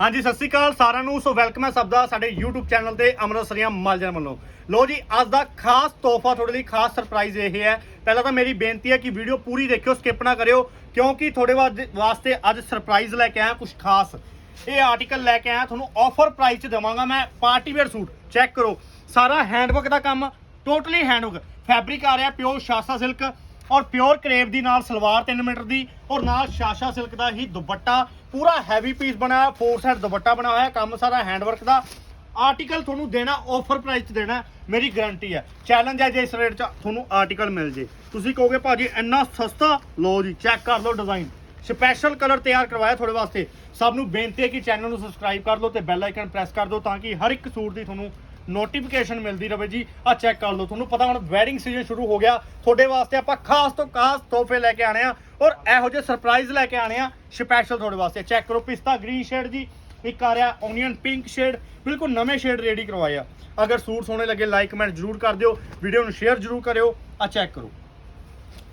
ਹਾਂਜੀ, ਸਤਿ ਸ਼੍ਰੀ ਅਕਾਲ ਸਾਰਿਆਂ ਨੂੰ। ਸੋ ਵੈਲਕਮ ਹੈ ਸਭ ਦਾ ਸਾਡੇ YouTube ਚੈਨਲ ਤੇ ਅੰਮ੍ਰਿਤਸਰੀਆਂ ਮਾਲਜਨ ਵੱਲੋਂ। ਲੋ ਜੀ, ਅੱਜ ਦਾ ਖਾਸ ਤੋਹਫਾ ਤੁਹਾਡੇ ਲਈ, ਖਾਸ ਸਰਪ੍ਰਾਈਜ਼ ਇਹ ਹੈ। ਪਹਿਲਾਂ ਤਾਂ ਮੇਰੀ ਬੇਨਤੀ ਹੈ ਕਿ ਵੀਡੀਓ ਪੂਰੀ ਦੇਖਿਓ ਸਕਿਪ ਨਾ ਕਰਿਓ, ਕਿਉਂਕਿ ਤੁਹਾਡੇ ਵਾ- ਵਾਸਤੇ ਅੱਜ ਸਰਪ੍ਰਾਈਜ਼ ਲੈ ਕੇ ਆਇਆ ਕੁਝ ਖਾਸ। ਇਹ ਆਰਟੀਕਲ ਲੈ ਕੇ ਆਇਆ, ਤੁਹਾਨੂੰ ਆਫਰ ਪ੍ਰਾਈਸ 'ਚ ਦੇਵਾਂਗਾ ਮੈਂ ਪਾਰਟੀ ਵੇਅਰ ਸੂਟ ਚੈੱਕ ਕਰੋ। ਸਾਰਾ ਹੈਂਡਵਰਕ ਦਾ ਕੰਮ ਟੋਟਲੀ ਹੈਂਡਵਰਕ ਫੈਬਰਿਕ ਆ ਰਿਹਾ ਪਿਓਰ ਸ਼ਾਸਾ ਸਿਲਕ ਔਰ ਪਿਓਰ ਕਰੇਵ ਦੀ ਨਾਲ ਸਲਵਾਰ 3 ਮੀਟਰ ਦੀ ਔਰ ਨਾਲ ਸ਼ਾਸ਼ਾ ਸਿਲਕ ਦਾ ਹੀ ਦੁਪੱਟਾ। ਪੂਰਾ ਹੈਵੀ ਪੀਸ ਬਣਾਇਆ ਫੋਰ ਸਾਈਡ ਦੁਪੱਟਾ ਬਣਾਇਆ ਹੋਇਆ, ਕੰਮ ਸਾਰਾ ਹੈਂਡਵਰਕ ਦਾ। ਆਰਟੀਕਲ ਤੁਹਾਨੂੰ ਦੇਣਾ ਆਫਰ ਪ੍ਰਾਈਸ 'ਚ ਦੇਣਾ, ਮੇਰੀ ਗਾਰੰਟੀ ਹੈ। ਚੈਲੰਜ ਹੈ ਜੇ ਇਸ ਰੇਟ 'ਚ ਤੁਹਾਨੂੰ ਆਰਟੀਕਲ ਮਿਲ ਜੇ। ਤੁਸੀਂ ਕਹੋਗੇ, ਭਾਜੀ, ਇੰਨਾ ਸਸਤਾ? ਲਓ ਜੀ ਚੈੱਕ ਕਰ ਲਓ ਡਿਜ਼ਾਈਨ ਸਪੈਸ਼ਲ ਕਲਰ ਤਿਆਰ ਕਰਵਾਇਆ ਤੁਹਾਡੇ ਵਾਸਤੇ। ਸਭ ਨੂੰ ਬੇਨਤੀ ਹੈ ਕਿ ਚੈਨਲ ਨੂੰ ਸਬਸਕ੍ਰਾਈਬ ਕਰ ਲਓ ਤੇ ਬੈਲ ਆਈਕਨ ਪ੍ਰੈਸ ਕਰ ਦਿਓ ਤਾਂ ਕਿ ਹਰ ਇੱਕ ਸੂਟ ਦੀ ਤੁਹਾਨੂੰ ਨੋਟੀਫਿਕੇਸ਼ਨ ਮਿਲਦੀ ਰਹੇ ਜੀ। ਆ ਚੈੱਕ ਕਰ ਲਓ ਤੁਹਾਨੂੰ। ਪਤਾ ਹੁਣ ਵੈਡਿੰਗ ਸੀਜ਼ਨ ਸ਼ੁਰੂ ਹੋ ਗਿਆ। ਤੁਹਾਡੇ ਵਾਸਤੇ ਆਪਾਂ ਖਾਸ ਤੋਂ ਖਾਸ ਤੋਹਫੇ ਲੈ ਕੇ ਆਣੇ ਆ ਔਰ ਇਹੋ ਜਿਹੇ ਸਰਪ੍ਰਾਈਜ਼ ਲੈ ਕੇ ਆਣੇ ਆ। ਸਪੈਸ਼ਲ ਤੁਹਾਡੇ ਵਾਸਤੇ। ਚੈੱਕ ਕਰੋ, ਪਿਸਤਾ ਗ੍ਰੀਨ ਸ਼ੇਡ ਜੀ। ਇੱਕ ਆ ਰਿਹਾ ਓਨੀਅਨ ਪਿੰਕ ਸ਼ੇਡ ਬਿਲਕੁਲ ਨਵੇਂ ਸ਼ੇਡ ਰੈਡੀ ਕਰਵਾਏ ਆ। ਅਗਰ ਸੂਟ ਸੋਹਣੇ ਲੱਗੇ ਲਾਈਕ ਕਮੈਂਟ ਜਰੂਰ ਕਰ ਦਿਓ। ਵੀਡੀਓ ਨੂੰ ਸ਼ੇਅਰ ਜਰੂਰ ਕਰਿਓ। ਆ ਚੈੱਕ ਕਰੋ।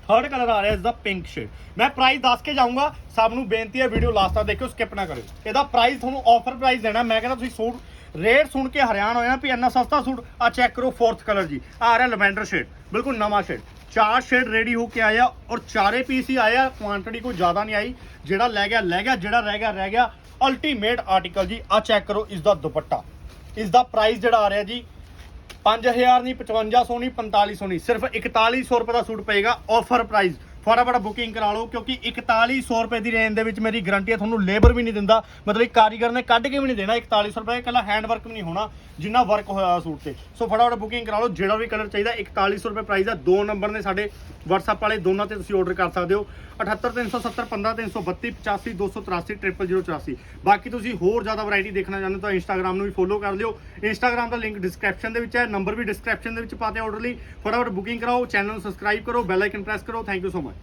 ਥਰਡ ਕਲਰ ਆ ਰਿਹਾ ਇਸ ਦਾ ਪਿੰਕ ਸ਼ੇਡ ਮੈਂ ਪ੍ਰਾਈਸ ਦੱਸ ਕੇ ਜਾਊਂਗਾ, ਸਭ ਨੂੰ ਬੇਨਤੀ ਹੈ ਵੀਡੀਓ ਲਾਸਟ ਤੱਕ ਦੇਖਿਓ ਸਕਿਪ ਨਾ ਕਰਿਓ। ਇਹਦਾ ਪ੍ਰਾਈਸ ਤੁਹਾਨੂੰ ਆਫਰ ਪ੍ਰਾਈਸ ਦੇਣਾ, ਮੈਂ ਕਹਿੰਦਾ ਤੁਸੀਂ ਸੂਟ ਰੇਟ ਸੁਣ ਕੇ ਹੈਰਾਨ ਹੋ ਜਾਣਾ ਵੀ ਇੰਨਾ ਸਸਤਾ ਸੂਟ ਆ ਚੈੱਕ ਕਰੋ ਫੋਰਥ ਕਲਰ ਜੀ। ਆਹ ਆ ਰਿਹਾ ਲਵੈਂਡਰ ਸ਼ੇਡ ਬਿਲਕੁਲ ਨਵਾਂ ਸ਼ੇਡ ਚਾਰ ਸ਼ੇਡ ਰੈਡੀ ਹੋ ਕੇ ਆਇਆ ਔਰ ਚਾਰੇ ਪੀਸ ਹੀ ਆਇਆ ਕੁਆਂਟੀਟੀ ਕੋਈ ਜ਼ਿਆਦਾ ਨਹੀਂ ਆਈ। ਜਿਹੜਾ ਲੈ ਗਿਆ ਲੈ ਗਿਆ, ਜਿਹੜਾ ਰਹਿ ਗਿਆ ਰਹਿ ਗਿਆ। ਅਲਟੀਮੇਟ ਆਰਟੀਕਲ ਜੀ ਆ ਚੈੱਕ ਕਰੋ, ਇਸ ਦਾ ਦੁਪੱਟਾ। ਇਸ ਦਾ ਪ੍ਰਾਈਸ ਜਿਹੜਾ ਆ ਰਿਹਾ ਜੀ 5000 ਨਹੀਂ 5500 ਨਹੀਂ 4500 ਨਹੀਂ ਸਿਰਫ 4100 ਰੁਪਏ ਦਾ ਸੂਟ ਪਏਗਾ ਆਫਰ ਪ੍ਰਾਈਸ ਫਟਾਫਟ ਬੁਕਿੰਗ ਕਰਾ ਲਓ, ਕਿਉਂਕਿ 4100 ਰੁਪਏ ਦੀ ਰੇਂਜ ਦੇ ਵਿੱਚ ਮੇਰੀ ਗਾਰੰਟੀ ਹੈ, ਤੁਹਾਨੂੰ ਲੇਬਰ ਵੀ ਨਹੀਂ ਦਿੰਦਾ। ਮਤਲਬ ਕਾਰੀਗਰ ਨੇ ਕੱਢ ਕੇ ਵੀ ਨਹੀਂ ਦੇਣਾ 4100 ਰੁਪਏ, ਇਕੱਲਾ ਹੈਂਡ ਵਰਕ ਵੀ ਨਹੀਂ ਹੋਣਾ, ਜਿੰਨਾ ਵਰਕ ਹੋਇਆ ਸੂਟ ਤੇ। ਸੋ ਫਟਾਫਟ ਬੁਕਿੰਗ ਕਰਾ ਲਓ, ਜਿਹੜਾ ਵੀ ਕਲਰ ਚਾਹੀਦਾ 4100 ਰੁਪਏ ਪ੍ਰਾਈਸ ਆ। ਦੋ ਨੰਬਰ ਨੇ ਸਾਡੇ WhatsApp ਵਾਲੇ, ਦੋਨਾਂ ਤੇ ਤੁਸੀਂ ਆਰਡਰ ਕਰ ਸਕਦੇ ਹੋ। 78370 15332 85 283 0084 ਬਾਕੀ ਤੁਸੀਂ ਹੋਰ ਜ਼ਿਆਦਾ ਵੈਰਾਈਟੀ ਦੇਖਣਾ ਚਾਹੁੰਦੇ ਹੋ ਤਾਂ ਇੰਸਟਾਗ੍ਰam ਨੂੰ ਵੀ ਫੋਲੋ ਕਰ ਲਿਓ। ਇੰਸਟਾਗ੍ਰam ਦਾ ਲਿੰਕ ਡਿਸਕ੍ਰਿਪਸ਼ਨ ਦੇ ਵਿੱਚ ਹੈ ਨੰਬਰ ਵੀ ਡਿਸਕ੍ਰਿਪਸ਼ਨ ਦੇ ਵਿੱਚ ਪਾਤੇ ਆਰਡਰ ਲਈ। ਫਟਾਫਟ ਬੁਕਿੰਗ ਕਰਾਓ ਚੈਨਲ ਨੂੰ ਸਬਸਕ੍ਰਾਈਬ ਕਰੋ ਬੈਲ ਆਈਕਨ ਪ੍ਰੈਸ ਕਰੋ। Thank you so much